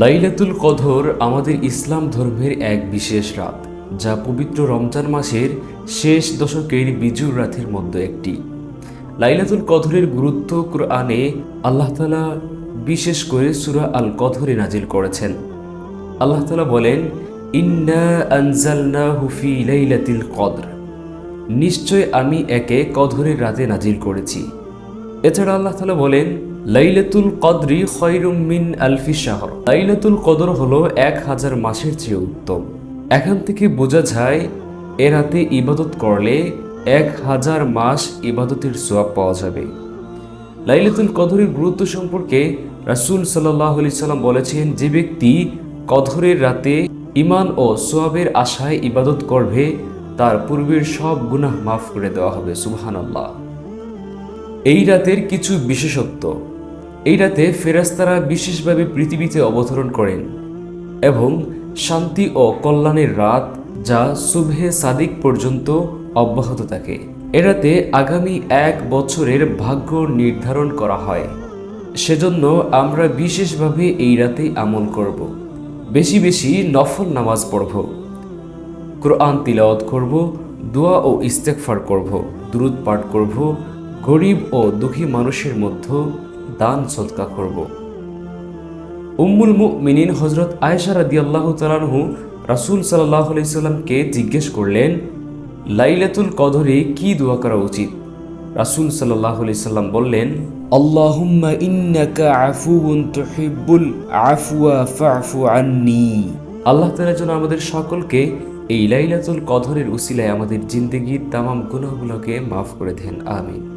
লাইলাতুল কদর আমাদের ইসলাম ধর্মের এক বিশেষ রাত, যা পবিত্র রমজান মাসের শেষ দশকের বিজুর রাতের মধ্যে একটি। লাইলাতুল কদরের গুরুত্ব কোরআনে আল্লাহ তালা বিশেষ করে সুরা আল কদরে নাজিল করেছেন। আল্লাহ তালা বলেন, ইন্না আনজালনা হুফি লাইলাতিল কদর। নিশ্চয় আমি একে কদরের রাতে নাজিল করেছি। এছাড়া আল্লাহ তালা বলেন লাইলাতুল কদরি খয়রুম মিন আলফি শাহর। লাইলাতুল কদর হলো এক হাজার মাসের চেয়ে উত্তম। এখান থেকে বোঝা যায়, এ রাতে ইবাদত করলে এক হাজার মাস ইবাদতের সোয়াব পাওয়া যাবে। লাইলাতুল কদরের গুরুত্ব সম্পর্কে রাসূল সাল্লাহ আলি সাল্লাম বলেছেন, যে ব্যক্তি কদরের রাতে ইমান ও সোয়াবের আশায় ইবাদত করবে, তার পূর্বের সব গুনাহ মাফ করে দেওয়া হবে। সুবহানাল্লাহ। এই রাতের কিছু বিশেষত্ব। এই রাতে ফেরাস্তারা বিশেষভাবে পৃথিবীতে অবতরণ করেন এবং শান্তি ও কল্যাণের রাত যা শুভে সাদিক পর্যন্ত অব্যাহত থাকে। এরাতে আগামী এক বছরের ভাগ্য নির্ধারণ করা হয়। সেজন্য আমরা বিশেষভাবে এই রাতে আমল করব। বেশি বেশি নফল নামাজ পড়ব। কোরআন তিলাওয়াত করব, দোয়া ও ইস্তেকফার করব, দুরুদ পাঠ করব, গরিব ও দুঃখী মানুষের মধ্যে দান সৎকা করব। উম্মুল মুমিনিন হজরত আয়েশা রাদিয়াল্লাহু তাআলাহু রাসূল সাল্লাল্লাহু আলাইহি সাল্লামকে জিজ্ঞেস করলেন, লাইলাতুল কদরে কি দোয়া করা উচিত? রাসূল সাল্লাম বললেন, আল্লাহুম্মা ইন্নাকা আফুউন তুহিব্বুল আফওয়া ফা'ফু আন্নি। আল্লাহ তাআলা যেন আমাদের সকলকে এই লাইলাতুল কদরের উসিলায় আমাদের জিন্দগির তামাম গুনাহগুলোকে মাফ করে দেন, আমিন।